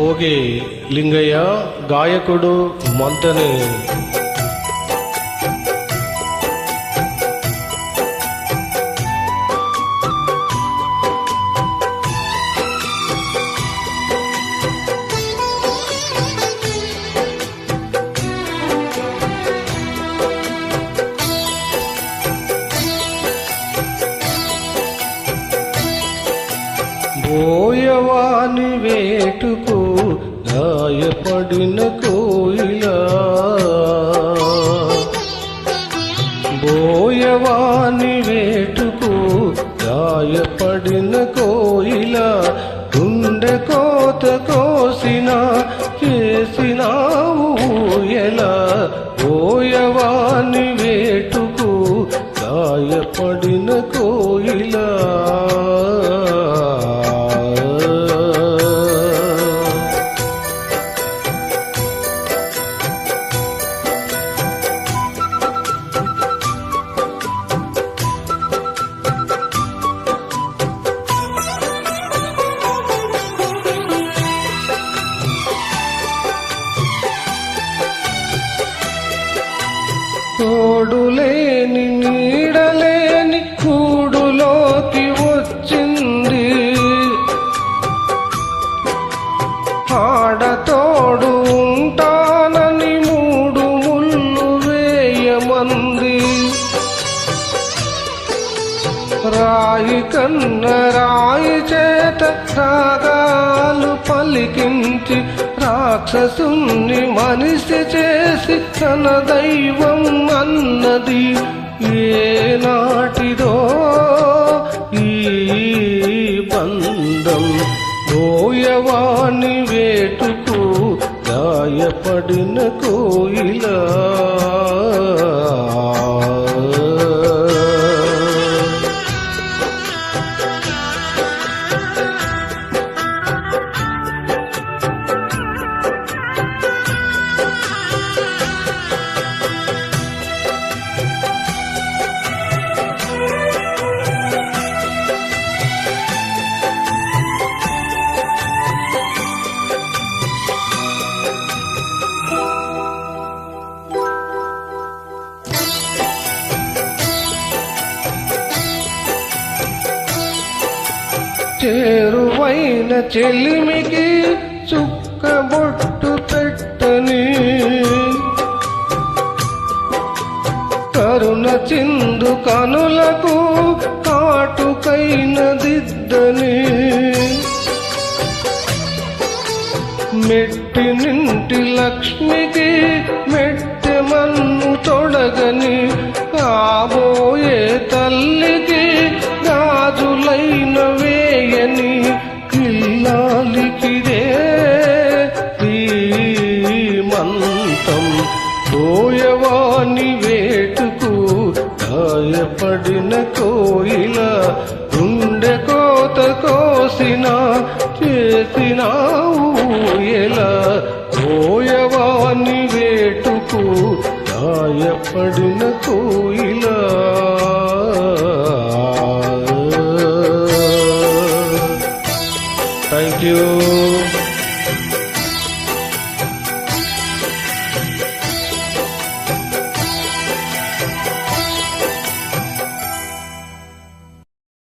పోగి లింగయ్య గాయకుడు మంతని. పోయవాని వేటుకు గాయపడిన కోయిలా బోయవాని వేటుకు గాయపడిన కోయిలా గుండె కోత కోసిన చేసినావు ఎలా బోయవాని వేటుకు గాయపడిన కోయిలా తోడులేని నీడలేని కూడులోకి వచ్చింది. ఆడతోడు ఉంటానని మూడు ముళ్ళు వేయమంది. రాయి కన్న రాయి చేత రాగాలు పలికించి రాక్షసుని మనిషి చేసి తన దైవం అన్నది ఏ నాటిదో ఈ బంధం పోయవాని వేటుకు గాయపడిన కోయిలా. చేరువైన చెలిమికి చుక్క బొట్టు పెట్టని. కరుణ చిందు కనులకు కాటుకైన దిద్దని మెట్టి నింటి లక్ష్మికి మంతం వేటుకు? గాయపడిన కోయిల గుండె కోత కోసిన చేసినావు ఎలా పోయవాని వేటుకు? గాయపడిన కోయిల. Thank you